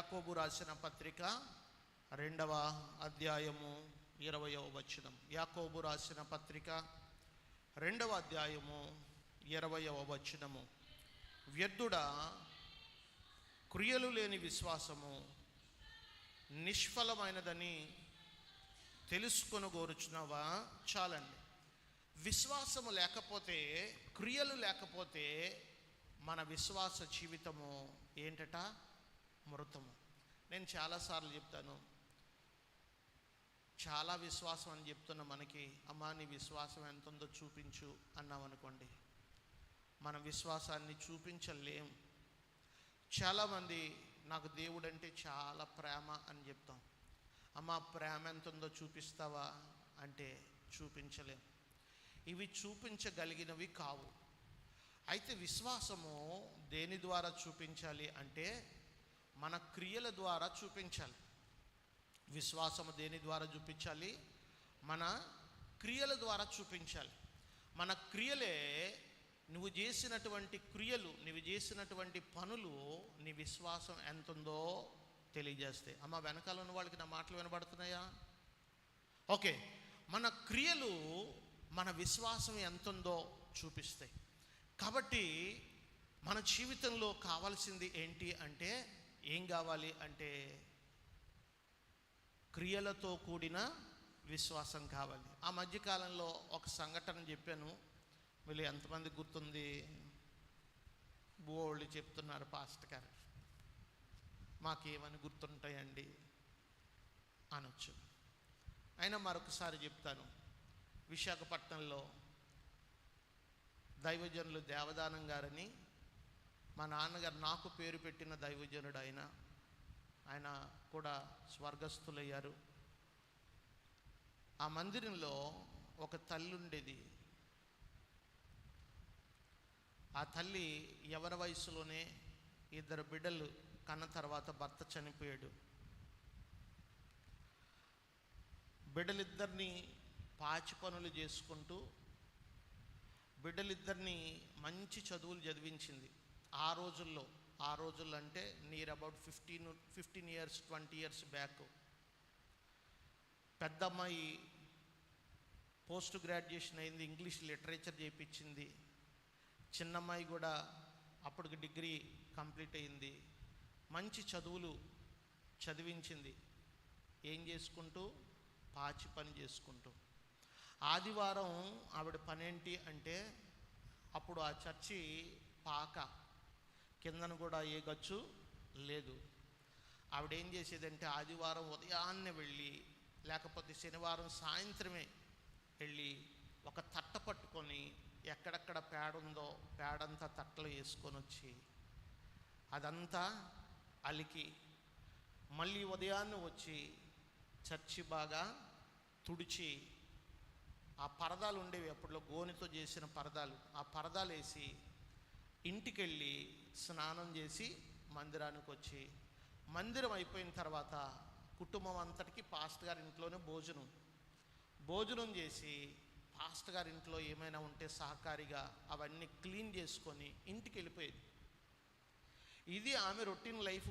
యాకోబు రాసిన పత్రిక రెండవ అధ్యాయము ఇరవయో వచనం. యాకోబు రాసిన పత్రిక రెండవ అధ్యాయము ఇరవయవ వచనము. వ్యర్థుడ క్రియలు లేని విశ్వాసము నిష్ఫలమైనదని తెలుసుకొని కోరుచున్నావా చాలండి. విశ్వాసము లేకపోతే క్రియలు లేకపోతే మన విశ్వాస జీవితము ఏంటట? మృతము. నేను చాలాసార్లు చెప్తాను. చాలా విశ్వాసం అని చెప్తున్న మనకి అమ్మా నీ విశ్వాసం ఎంత ఉందో చూపించు అన్నాం అనుకోండి మన విశ్వాసాన్ని చూపించలేం. చాలామంది నాకు దేవుడు అంటే చాలా ప్రేమ అని చెప్తాం. అమ్మ ప్రేమ ఎంత ఉందో చూపిస్తావా? అంటే చూపించలేం. ఇవి చూపించగలిగినవి కావు. అయితే విశ్వాసము దేని ద్వారా చూపించాలి అంటే మన క్రియల ద్వారా చూపించాలి. విశ్వాసము దేని ద్వారా చూపించాలి? మన క్రియల ద్వారా చూపించాలి. మన క్రియలే నువ్వు చేసినటువంటి క్రియలు నువ్వు చేసినటువంటి పనులు నీ విశ్వాసం ఎంత ఉందో తెలియజేస్తాయి. అమ్మ వెనకాల ఉన్న వాళ్ళకి నా మాటలు వినబడుతున్నాయా? ఓకే. మన క్రియలు మన విశ్వాసం ఎంత ఉందో చూపిస్తాయి. కాబట్టి మన జీవితంలో కావాల్సింది ఏంటి అంటే ఏం కావాలి అంటే క్రియలతో కూడిన విశ్వాసం కావాలి. ఆ మధ్యకాలంలో ఒక సంఘటన చెప్పాను. వీళ్ళు ఎంతమంది గుర్తుంది? బోళ్ళు చెప్తున్నారు పాస్ట్ గారు. మాకేమని గుర్తుంటాయండి? అనొచ్చు. అయినా మరొకసారి చెప్తాను. విశాఖపట్నంలో దైవజనులు దేవదానం గారని మా నాన్నగారు నాకు పేరు పెట్టిన దైవజనుడు ఆయన ఆయన కూడా స్వర్గస్థులయ్యారు. ఆ మందిరంలో ఒక తల్లి ఉండేది. ఆ తల్లి ఎవరి వయసులోనే ఇద్దరు బిడ్డలు కన్న తర్వాత భర్త చనిపోయాడు. బిడ్డలిద్దరిని పాచి పనులు చేసుకుంటూ బిడ్డలిద్దరిని మంచి చదువులు చదివించింది. ఆ రోజుల్లో ఆ రోజుల్లో అంటే near about fifteen fifteen years twenty years back పెద్దమ్మాయి పోస్ట్ గ్రాడ్యుయేషన్ అయింది ఇంగ్లీష్ లిటరేచర్ చేయించింది చిన్నమ్మాయి కూడా అప్పటికి డిగ్రీ కంప్లీట్ అయింది. మంచి చదువులు చదివించింది. ఏం చేసుకుంటూ? పాచి పని చేసుకుంటూ. ఆదివారం ఆవిడ పనేంటి అంటే అప్పుడు ఆ చర్చి పాక. కిందను కూడా ఏ గచ్చు లేదు. ఆవిడ ఏం చేసేదంటే ఆదివారం ఉదయాన్నే వెళ్ళి లేకపోతే శనివారం సాయంత్రమే వెళ్ళి ఒక తట్ట పట్టుకొని ఎక్కడెక్కడ పేడ ఉందో పేడంతా తట్టలో వేసుకొని వచ్చి అదంతా అలికి మళ్ళీ ఉదయాన్నే వచ్చి చర్చి బాగా తుడిచి ఆ పరదాలు ఉండేవి అప్పట్లో గోనితో చేసిన పరదాలు. ఆ పరదాలు వేసి ఇంటికెళ్ళి స్నానం చేసి మందిరానికి వచ్చి మందిరం అయిపోయిన తర్వాత కుటుంబం అంతటికి పాస్ట్ గారి ఇంట్లోనే భోజనం. భోజనం చేసి పాస్ట్ గారి ఇంట్లో ఏమైనా ఉంటే సహకారిగా అవన్నీ క్లీన్ చేసుకొని ఇంటికి వెళ్ళిపోయేది ఇది ఆమె రొటీన్ లైఫ్.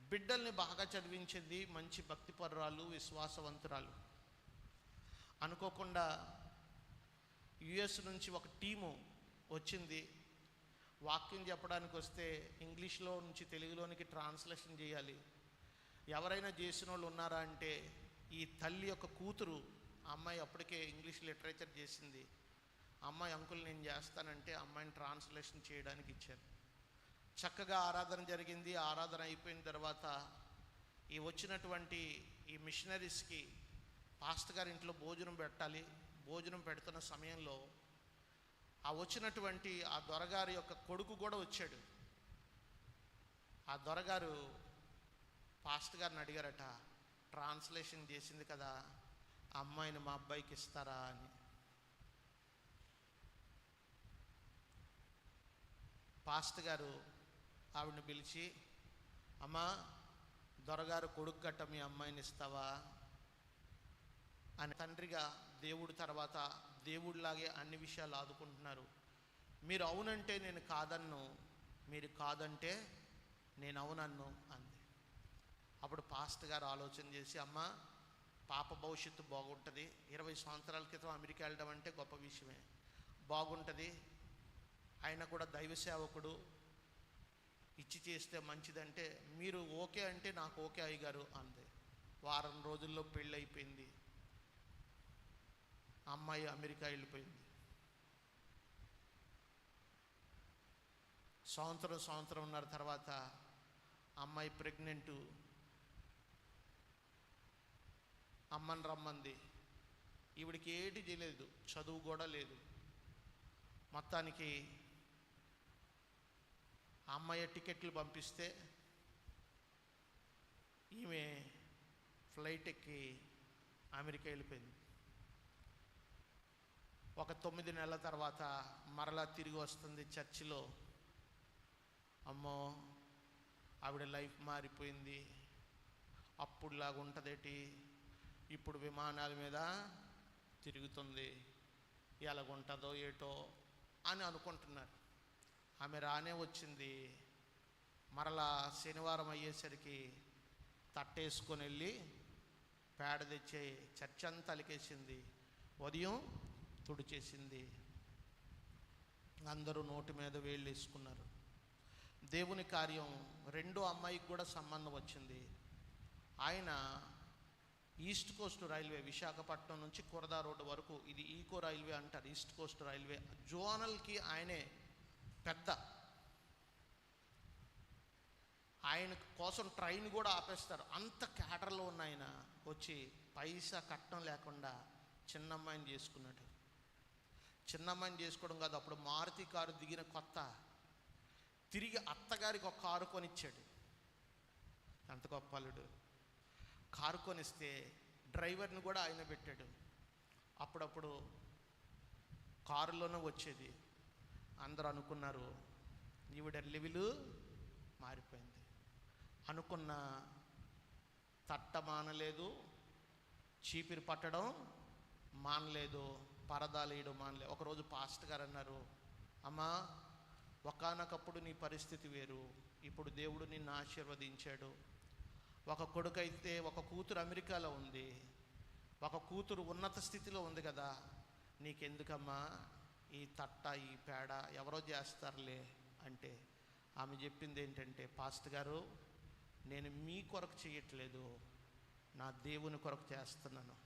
బిడ్డల్ని బాగా చదివించింది మంచి భక్తిపరురాలు విశ్వాసవంతురాలు. అనుకోకుండా యుఎస్ నుంచి ఒక టీము వచ్చింది. వాక్యం చెప్పడానికి వస్తే ఇంగ్లీష్లో నుంచి తెలుగులోనికి ట్రాన్స్లేషన్ చేయాలి. ఎవరైనా చేసిన వాళ్ళు ఉన్నారా అంటే ఈ తల్లి యొక్క కూతురు అమ్మాయి అప్పటికే ఇంగ్లీష్ లిటరేచర్ చేసింది. అమ్మాయి అంకుల్ నేను చేస్తానంటే అమ్మాయిని ట్రాన్స్లేషన్ చేయడానికి ఇచ్చాను చక్కగా ఆరాధన జరిగింది. ఆరాధన అయిపోయిన తర్వాత ఈ వచ్చినటువంటి ఈ మిషనరీస్కి పాస్ట్ గారి ఇంట్లో భోజనం పెట్టాలి. భోజనం పెడుతున్న సమయంలో ఆ వచ్చినటువంటి ఆ దొరగారి యొక్క కొడుకు కూడా వచ్చాడు. ఆ దొరగారు పాస్ట్ గారిని అడిగారట ట్రాన్స్లేషన్ చేసింది కదా ఆ అమ్మాయిని మా అబ్బాయికి ఇస్తారా అని. పాస్ట్ గారు ఆవిడని పిలిచి అమ్మా దొరగారు కొడుకు గట్ట మీ అమ్మాయిని ఇస్తావా? అని తండ్రిగా దేవుడు తర్వాత దేవుడిలాగే అన్ని విషయాలు ఆదుకుంటున్నారు. మీరు అవునంటే నేను కాదన్ను మీరు కాదంటే నేను అవునన్ను అంది. అప్పుడు పాస్ట్ గారు ఆలోచన చేసి అమ్మ పాప భవిష్యత్తు బాగుంటుంది. ఇరవై సంవత్సరాల క్రితం అమెరికా వెళ్ళడం అంటే గొప్ప విషయమే. బాగుంటుంది. ఆయన కూడా దైవ సేవకుడు. ఇచ్చి చేస్తే మంచిదంటే మీరు ఓకే అంటే నాకు ఓకే అయ్యగారు అంది. వారం రోజుల్లో పెళ్ళి అయిపోయింది అమ్మాయి అమెరికా వెళ్ళిపోయింది. సంవత్సరం సంవత్సరం ఉన్నర తర్వాత అమ్మాయి ప్రెగ్నెంట్. అమ్మని రమ్మంది. ఈవిడికి ఏటి చేయలేదు చదువు కూడా లేదు. మొత్తానికి అమ్మాయి టికెట్లు పంపిస్తే ఈమె ఫ్లైట్ ఎక్కి అమెరికా వెళ్ళిపోయింది. ఒక తొమ్మిది నెలల తర్వాత మరలా తిరిగి వస్తుంది చర్చిలో. అమ్మో ఆవిడ లైఫ్ మారిపోయింది. అప్పుడులాగా ఉంటుందేటి? ఇప్పుడు విమానాల మీద తిరుగుతుంది. ఎలాగుంటుందో ఏటో అని అనుకుంటున్నారు. ఆమె రానే వచ్చింది. మరలా శనివారం అయ్యేసరికి తట్టేసుకొని వెళ్ళి పేడ తెచ్చే చర్చ్ అంతా అలికేసింది. ఉదయం తుడిచేసింది అందరూ నోటి మీద వేళ్ళు వేసుకున్నారు. దేవుని కార్యం రెండో అమ్మాయికి కూడా సంబంధం వచ్చింది. ఆయన ఈస్ట్ కోస్ట్ రైల్వే విశాఖపట్నం నుంచి కురదా రోడ్డు వరకు ఇది ఈకో రైల్వే అంటారు. East Coast railway. జోనల్కి ఆయనే పెద్ద. ఆయన కోసం ట్రైన్ కూడా ఆపేస్తారు. అంత క్యాటర్లో ఉన్న ఆయన వచ్చి పైసా కట్టడం లేకుండా చిన్నమ్మాయిని చేసుకున్నాడు. చిన్నమ్మని చేసుకోవడం కాదు అప్పుడు మారుతి కారు దిగిన కొత్త. తిరిగి అత్తగారికి ఒక కారు కొనిచ్చాడు. అంత గొప్ప కారు కొనిస్తే డ్రైవర్ని కూడా ఆయన పెట్టాడు. అప్పుడప్పుడు కారులోనే వచ్చేది. అందరూ అనుకున్నారు ఈవిడ లెవెలు మారిపోయింది. అనుకున్న తట్ట మానలేదు చీపిరి పట్టడం మానలేదు. పరదాలేయడం మానలే. ఒకరోజు పాస్ట్ గారు అన్నారు అమ్మా ఒకనకప్పుడు నీ పరిస్థితి వేరు. ఇప్పుడు దేవుడు నిన్ను ఆశీర్వదించాడు. ఒక కొడుకు అయితే ఒక కూతురు అమెరికాలో ఉంది. ఒక కూతురు ఉన్నత స్థితిలో ఉంది కదా. నీకెందుకమ్మా? ఈ తట్ట ఈ పేడ ఎవరో చేస్తారులే. అంటే ఆమె చెప్పింది ఏంటంటే పాస్ట్ గారు నేను మీ కొరకు చేయట్లేదు. నా దేవుని కొరకు చేస్తున్నాను.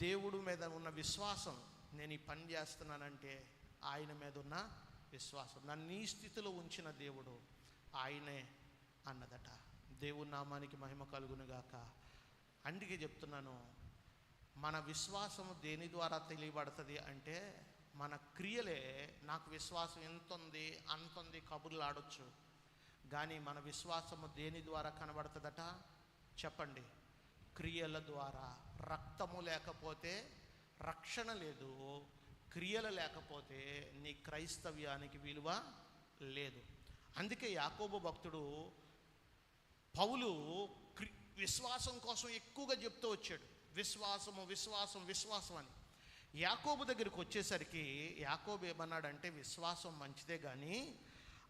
దేవుడు మీద ఉన్న విశ్వాసం నేను ఈ పని చేస్తున్నానంటే ఆయన మీద ఉన్న విశ్వాసం. నన్ను ఈ స్థితిలో ఉంచిన దేవుడు ఆయనే అన్నదట. దేవుని నామానికి మహిమ కలుగునుగాక. అందుకే చెప్తున్నాను మన విశ్వాసము దేని ద్వారా తెలియబడుతుంది అంటే మన క్రియలే నాకు విశ్వాసం ఎంత ఉంది అంత ఉంది కబుర్లు ఆడొచ్చు. కానీ మన విశ్వాసము దేని ద్వారా కనబడుతుందట? చెప్పండి. క్రియల ద్వారా. రక్తము లేకపోతే రక్షణ లేదు. క్రియలు లేకపోతే నీ క్రైస్తవ్యానికి విలువ లేదు. అందుకే యాకోబు భక్తుడు పౌలు క్రి- విశ్వాసం కోసం ఎక్కువగా చెప్తూ వచ్చాడు. విశ్వాసము విశ్వాసం విశ్వాసం అని. యాకోబు దగ్గరికి వచ్చేసరికి యాకోబు ఏమన్నాడంటే విశ్వాసం మంచిదే కానీ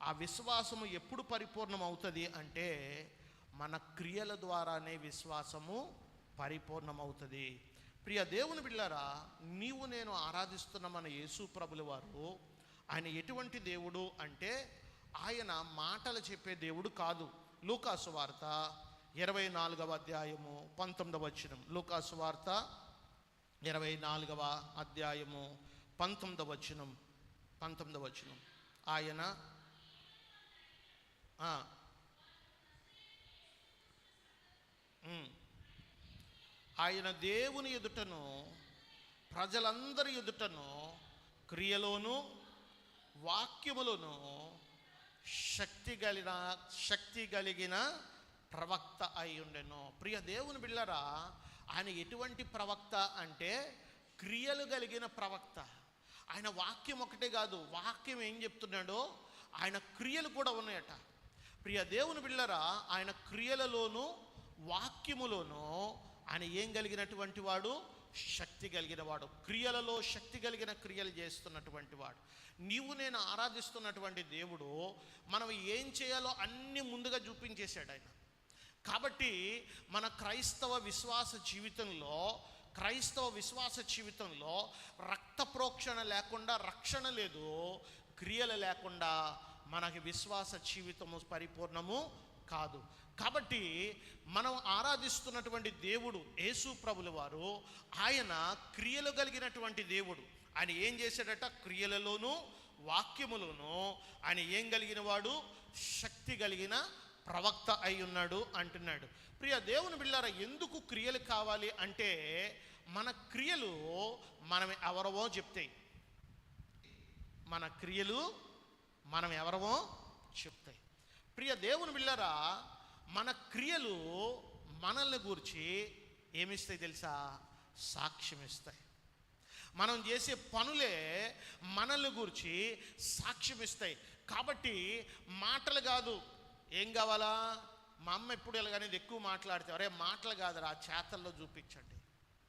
ఆ విశ్వాసము ఎప్పుడు పరిపూర్ణం అవుతుంది అంటే మన క్రియల ద్వారానే విశ్వాసము పరిపూర్ణమవుతుంది. ప్రియ దేవుని బిళ్ళారా నీవు నేను ఆరాధిస్తున్న మన యేసు ప్రభుల వారు ఆయన ఎటువంటి దేవుడు అంటే ఆయన మాటలు చెప్పే దేవుడు కాదు. లూకాసు వార్త ఇరవై నాలుగవ అధ్యాయము పంతొమ్మిదవ వచనం. లూకాసు వార్త ఇరవై నాలుగవ అధ్యాయము పంతొమ్మిదవ వచనం. పంతొమ్మిదవ వచనం. ఆయన ఆయన దేవుని ఎదుటను ప్రజలందరి ఎదుటను క్రియలోను వాక్యములను శక్తి కలిగిన శక్తి కలిగిన ప్రవక్త అయి ఉండెను. ప్రియ దేవుని బిళ్ళరా ఆయన ఎటువంటి ప్రవక్త అంటే క్రియలు కలిగిన ప్రవక్త. ఆయన వాక్యం ఒకటే కాదు వాక్యం ఏం చెప్తున్నాడో ఆయన క్రియలు కూడా ఉన్నాయట. ప్రియ దేవుని బిళ్ళరా ఆయన క్రియలలోనూ వాక్యములోనూ ఆయన ఏం కలిగినటువంటి వాడు? శక్తి కలిగిన వాడు. క్రియలలో శక్తి కలిగిన క్రియలు చేస్తున్నటువంటి వాడు. నీవు నేను ఆరాధిస్తున్నటువంటి దేవుడు మనం ఏం చేయాలో అన్ని ముందుగా చూపించేశాడు ఆయన. కాబట్టి మన క్రైస్తవ విశ్వాస జీవితంలో క్రైస్తవ విశ్వాస జీవితంలో రక్త ప్రోక్షణ లేకుండా రక్షణ లేదు క్రియలు లేకుండా మనకి విశ్వాస జీవితము పరిపూర్ణము కాదు. కాబట్టి మనం ఆరాధిస్తున్నటువంటి దేవుడు యేసు ప్రభుల వారు ఆయన క్రియలు కలిగినటువంటి దేవుడు. ఆయన ఏం చేశాడట? క్రియలలోనూ వాక్యములోనూ ఆయన ఏం కలిగిన వాడు? శక్తి కలిగిన ప్రవక్త అయి ఉన్నాడు అంటున్నాడు. ప్రియ దేవుని బిళ్ళారా ఎందుకు క్రియలు కావాలి అంటే మన క్రియలు మనం ఎవరవో చెప్తాయి. మన క్రియలు మనం ఎవరమో చెప్తాయి. ప్రియ దేవుని బిళ్ళరా మన క్రియలు మనల్ని గూర్చి ఏమిస్తాయి తెలుసా? సాక్ష్యం ఇస్తాయి మనం చేసే పనులే మనల్ని గురించి సాక్ష్యం ఇస్తాయి కాబట్టి మాటలు కాదు. ఏం కావాలా? మా అమ్మ ఎప్పుడు ఎలాగనేది ఎక్కువ మాట్లాడితే అరే మాటలు కాదురా చేతల్లో చూపించండి.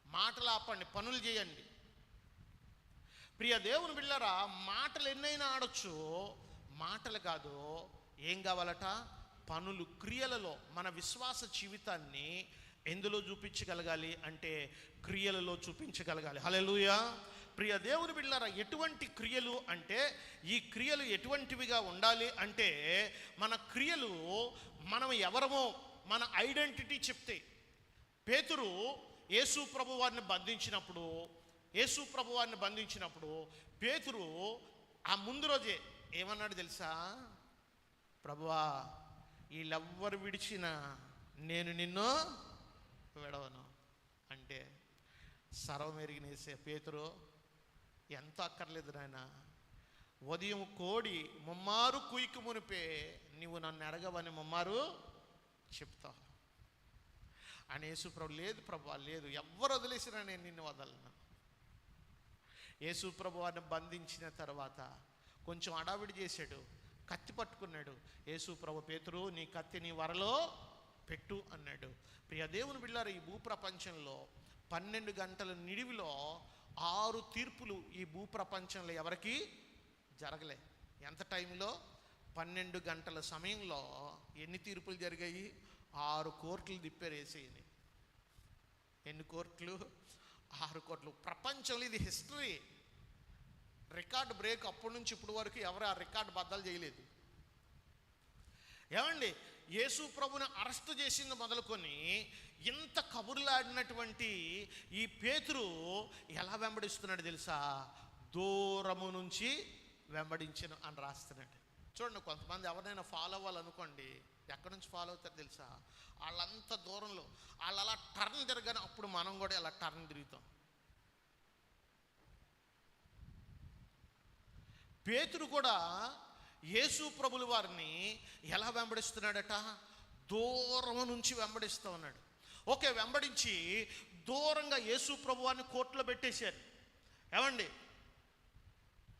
మాటలు ఆపండి పనులు చేయండి. ప్రియ దేవుని బిళ్ళరా మాటలు ఎన్నైనా ఆడొచ్చు. మాటలు కాదు ఏం కావాలట? పనులు క్రియలలో మన విశ్వాస జీవితాన్ని ఎందులో చూపించగలగాలి అంటే క్రియలలో చూపించగలగాలి. హల్లెలూయా. ప్రియ దేవుని బిళ్ళారా ఎటువంటి క్రియలు అంటే ఈ క్రియలు ఎటువంటివిగా ఉండాలి అంటే మన క్రియలు మనం ఎవరమో మన ఐడెంటిటీ చెప్తే. పేతురు యేసు ప్రభు వారిని బంధించినప్పుడు యేసు ప్రభు వారిని బంధించినప్పుడు పేతురు ఆ ముందు రోజే ఏమన్నాడు తెలుసా? ప్రభువా వీళ్ళెవ్వరు విడిచినా నేను నిన్ను విడవను. అంటే సర్వమెరిగినేసే పేతురు ఎంత అక్కర్లేదు నాయన. ఉదయం కోడి ముమ్మారు కుయికి మునిపే నీవు నన్ను అడగవని ముమ్మారు చెప్తావు. అని యేసుప్రభు లేదు ప్రభు లేదు. ఎవ్వరు వదిలేసినా నేను నిన్ను వదలను. యేసుప్రభు వారిని బంధించిన తర్వాత కొంచెం అడావిడి చేశాడు. కత్తి పట్టుకున్నాడు. యేసుప్రభు పేతురు నీ కత్తి నీ వరలో పెట్టు అన్నాడు. ప్రియ దేవుని బిళ్ళారు ఈ భూప్రపంచంలో పన్నెండు గంటల నిడివిలో ఆరు తీర్పులు ఈ భూప్రపంచంలో ఎవరికి జరగలే. ఎంత టైంలో పన్నెండు గంటల సమయంలో ఎన్ని తీర్పులు జరిగాయి? ఆరు కోర్టులు తిప్పారు వేసేయని ఎన్ని కోర్టులు? ఆరు కోట్లు ప్రపంచంలో ఇది హిస్టరీ. రికార్డ్ బ్రేక్ అప్పటి నుంచి ఇప్పటి వరకు ఎవరు ఆ రికార్డు బద్దలు చేయలేదు. ఏమండి? యేసు ప్రభుని అరెస్ట్ చేసింది మొదలుకొని ఇంత కబుర్లాడినటువంటి ఈ పేతురు ఎలా వెంబడిస్తున్నాడు తెలుసా? దూరము నుంచి వెంబడించను అని రాస్తున్నాడు. చూడండి కొంతమంది ఎవరినైనా ఫాలో అవ్వాలనుకోండి ఎక్కడి నుంచి ఫాలో అవుతారు తెలుసా? వాళ్ళంత దూరంలో వాళ్ళు అలా టర్న్ తిరగని అప్పుడు మనం కూడా ఇలా టర్న్ తిరుగుతాం. పేతురు కూడా యేసు ప్రభులు వారిని ఎలా వెంబడిస్తున్నాడట? దూరం నుంచి వెంబడిస్తూ ఉన్నాడు. ఓకే వెంబడించి దూరంగా యేసు ప్రభు వారిని కోర్టులో పెట్టేశారు. ఏమండి?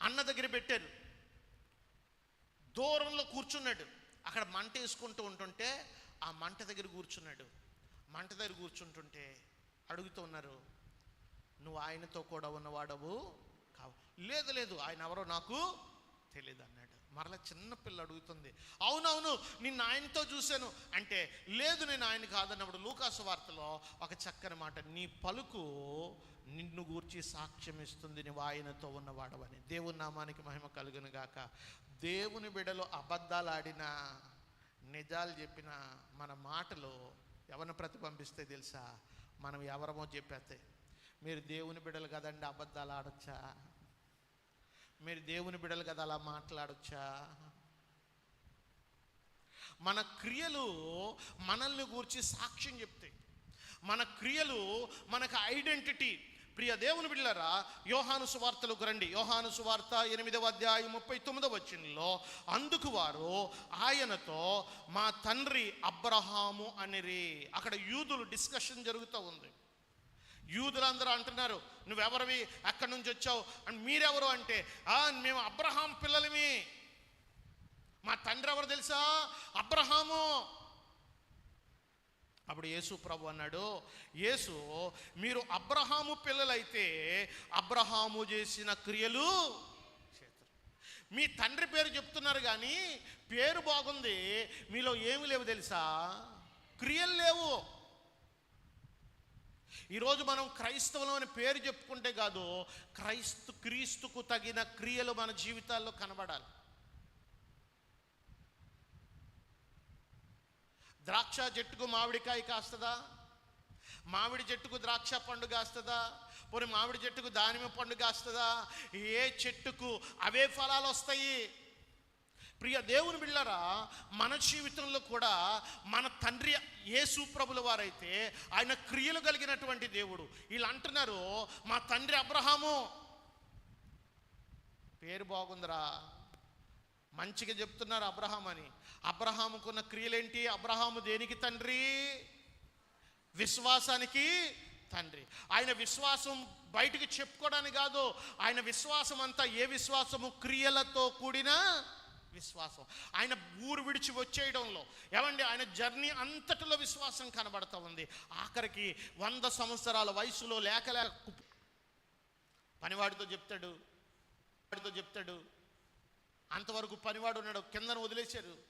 అన్న దగ్గర పెట్టారు. దూరంలో కూర్చున్నాడు. అక్కడ మంట వేసుకుంటూ ఉంటుంటే ఆ మంట దగ్గర కూర్చున్నాడు. మంట దగ్గర కూర్చుంటుంటే అడుగుతూ ఉన్నారు నువ్వు ఆయనతో కూడా ఉన్నవాడవు లేదు లేదు. ఆయన ఎవరో నాకు తెలియదు అన్నాడు. మరలా చిన్నపిల్ల అడుగుతుంది అవునవును నిన్ను ఆయనతో చూశాను. అంటే లేదు నేను ఆయన కాదన్నప్పుడు లూకాసు వార్తలో ఒక చక్కని మాట నీ పలుకు నిన్ను గూర్చి సాక్ష్యం ఇస్తుంది నువ్వు ఆయనతో ఉన్నవాడవని. దేవుని నామానికి మహిమ కలుగును గాక. దేవుని బిడలో అబద్ధాలు ఆడినా నిజాలు చెప్పిన మన మాటలు ఎవరిని ప్రతిబింబిస్తే తెలుసా? మనం ఎవరమో చెప్పేస్తాయి. మీరు దేవుని బిడలు కదండి అబద్ధాలు ఆడొచ్చా? మీరు దేవుని బిడలు కదా అలా మాట్లాడొచ్చా? మన క్రియలు మనల్ని గూర్చి సాక్ష్యం చెప్తాయి మన క్రియలు మనకు ఐడెంటిటీ. ప్రియ దేవుని బిళ్ళరా యోహాను సువార్తలకు రండి యోహాను సువార్త ఎనిమిదవ అధ్యాయం ముప్పై తొమ్మిదవ వచ్చినలో అందుకు వారు ఆయనతో మా తండ్రి అబ్రహాము అనిరి. అక్కడ యూదులు డిస్కషన్ జరుగుతూ ఉంది. యూదులందరూ అంటున్నారు నువ్వెవరివి? ఎక్కడి నుంచి వచ్చావు? అని మీరెవరు? అంటే మేము అబ్రహాం పిల్లలమి. మా తండ్రి ఎవరు తెలుసా? అబ్రహాము. అప్పుడు యేసు ప్రభు అన్నాడు యేసు మీరు అబ్రహాము పిల్లలైతే అబ్రహాము చేసిన క్రియలు మీ తండ్రి పేరు చెప్తున్నారు కానీ పేరు బాగుంది మీలో ఏమి లేవు తెలుసా? క్రియలు లేవు. ఈరోజు మనం క్రైస్తవులం అని పేరు చెప్పుకుంటే కాదు క్రైస్తు క్రీస్తుకు తగిన క్రియలు మన జీవితాల్లో కనబడాలి. ద్రాక్ష చెట్టుకు మామిడికాయ కాస్తుందా? మామిడి చెట్టుకు ద్రాక్ష పండు కాస్తుందా? పోనీ మామిడి చెట్టుకు దానిమ్మ పండు కాస్తుందా? ఏ చెట్టుకు అవే ఫలాలు వస్తాయి? ప్రియ దేవుని బిళ్ళరా మన జీవితంలో కూడా మన తండ్రి యేసు ప్రభుల వారైతే ఆయన క్రియలు కలిగినటువంటి దేవుడు. వీళ్ళు అంటున్నారు మా తండ్రి అబ్రహాము. పేరు బాగుందిరా. మంచిగా చెప్తున్నారు అబ్రహాం అని. అబ్రహాముకున్న క్రియలేంటి? అబ్రహాము దేనికి తండ్రి? విశ్వాసానికి తండ్రి. ఆయన విశ్వాసం బయటికి చెప్పుకోవడానికి కాదు ఆయన విశ్వాసం అంతా ఏ విశ్వాసము? క్రియలతో కూడిన విశ్వాసం. ఆయన ఊరు విడిచి వచ్చేయడంలో. ఏమండి? ఆయన జర్నీ అంతటిలో విశ్వాసం కనబడతా ఉంది. ఆఖరికి వంద సంవత్సరాల వయసులో లేక లేక పనివాడితో చెప్తాడు. వాడితో చెప్తాడు. అంతవరకు పనివాడు ఉన్నాడు. కిందన వదిలేశారు.